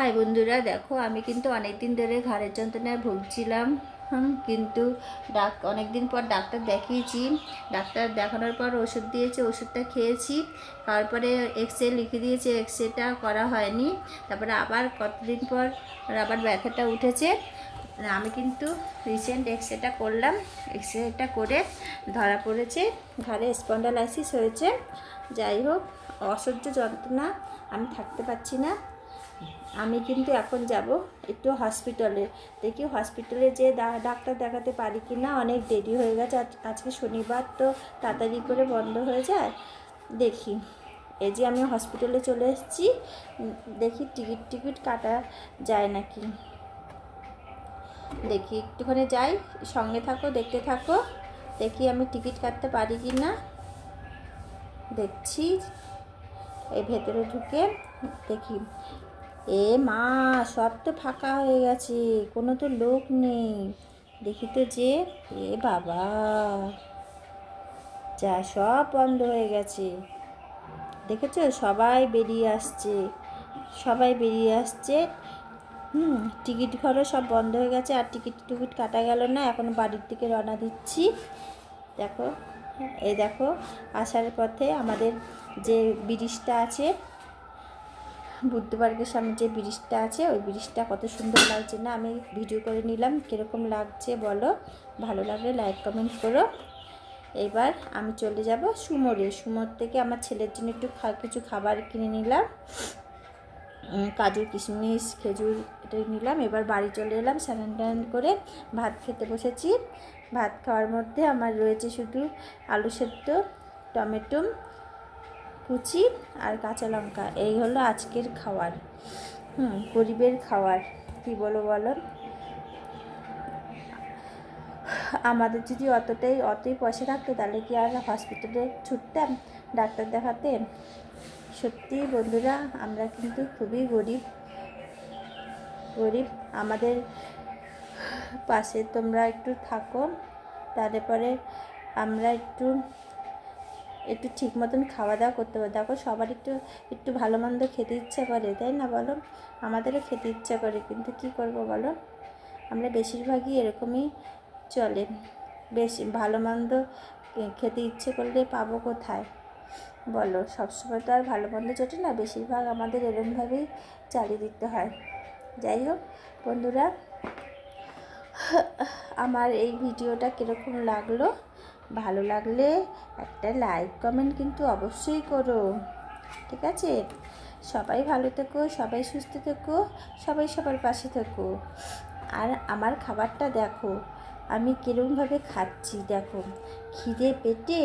High বন্ধুরা, দেখো আমি কিন্তু অনেক দিন ধরে ঘাড়ের যন্ত্রণায় ভুগছিলাম। কিন্তু ডাক অনেক দিন পর ডাক্তার দেখিয়েছি। ডাক্তার দেখানোর পর ওষুধ দিয়েছে, ওষুধটা খেয়েছি। তারপরে এক্স রে লিখে দিয়েছে এক্স রেটা করা হয়নি। তারপরে আবার কতদিন পর আবার ব্যথাটা উঠেছে। আমি কিন্তু রিসেন্ট এক্স রেটা করলাম। এক্স রেটা করে ধরা পড়েছে। ঘাড়ে স্পন্ডালাইসিস হয়েছে। যাই হোক, অসহ্য যন্ত্রণা, আমি থাকতে পারছি না। আমি কিন্তু এখন যাব একটু হসপিটালে দেখি হসপিটালে যে ডাক্তার দেখাতে পারি কি না অনেক দেরি হয়ে গেছে। আজ- আজকে শনিবার তো তাড়াতাড়ি করে বন্ধ হয়ে যায়। দেখি। এই যে আমি হসপিটালে চলে এসেছি। দেখি টিকিট টিকিট কাটা যায় নাকি? দেখি, একটুখানি যাই। সঙ্গে থাকো, দেখতে থাকো। দেখি আমি টিকিট কাটতে পারি কি না দেখছি। এই ভেতরে ঢুকে দেখি, এ মা, সব তো ফাঁকা হয়ে গেছে, কোনো তো লোক নেই। দেখি তো যে, এ বাবা, যা সব বন্ধ হয়ে গেছে। দেখেছ? সবাই বেরিয়ে আসছে, সবাই বেরিয়ে আসছে। হুম, টিকিট ঘরও সব বন্ধ হয়ে গেছে, আর টিকিট টিকিট কাটা গেল না, এখন বাড়ির দিকে রওনা দিচ্ছি। দেখো এই দেখো, আসার পথে আমাদের যে ব্রিজটা আছে বুদ্ধবার্গের সামনে যে ব্রিজটা আছে, ওই ব্রিজটা কত সুন্দর লাগছে না? আমি ভিডিও করে নিলাম, কীরকম লাগছে বলো? ভালো লাগলে লাইক, কমেন্ট করো। এবার আমি চলে যাব সুমোরে। সুমোর থেকে আমার ছেলের জন্য একটু কিছু খাবার কিনে নিলাম। কাজু, কিশমিশ, খেজুর এটা নিলাম। এবার বাড়ি চলে এলাম স্নান করে ভাত খেতে বসেছি। ভাত খাওয়ার মধ্যে আমার রয়েছে শুধু আলু সেদ্ধ, টমেটো, কুচি আর কাঁচা লঙ্কা। এই হলো আজকের খাওয়ার। হুম, গরিবের খাওয়ার। কী বলো বলো? আমাদের যদি অতটাই, অতই পয়সা থাকতো, তাহলে কি আর হসপিটালে ছুটতাম ডাক্তার দেখাতে? সত্যি বন্ধুরা, আমরা কিন্তু খুবই গরিব। গরিব। আমাদের পাশে তোমরা একটু থাকো, তারপরে আমরা একটু একটু ঠিক মতন খাওয়া দাওয়া করতে পারি দেখো, সবার একটু একটু ভালো মন্দ খেতে ইচ্ছা করে, তাই না বলো? আমাদেরও খেতে ইচ্ছা করে, কিন্তু কি করব বলো? আমরা বেশিরভাগই এরকমই চলে। বেশি, ভালো মন্দ খেতে ইচ্ছে করলে পাবো কোথায়? বলো, সবসময় তো আর ভালো মন্দ চটে না, বেশিরভাগ আমাদের এরমভাবেই চালিয়ে দিতে হয়। যাই হোক, বন্ধুরা আমার এই ভিডিওটা কীরকম লাগল? ভালো লাগলে একটা লাইক কমেন্ট কিন্তু অবশ্যই করো। ঠিক আছে? সবাই ভালো থেকো, সবাই সুস্থ থেকো, সবাই সবার পাশে থেকো। আর আমার খাবারটা দেখো, আমি কীরকমভাবে খাচ্ছি দেখো। খিদে পেটে?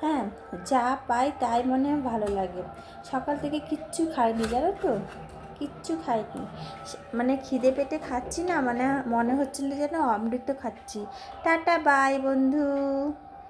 হ্যাঁ যা পাই তাই মনে ভালো লাগে। সকাল থেকে কিচ্ছু খাইনি, জানো তো? কিচ্ছু খাইনি। মানে খিদে পেটে খাচ্ছি না মানে মনে হচ্ছিল যেন অমৃত খাচ্ছি। টাটা বাই বন্ধু।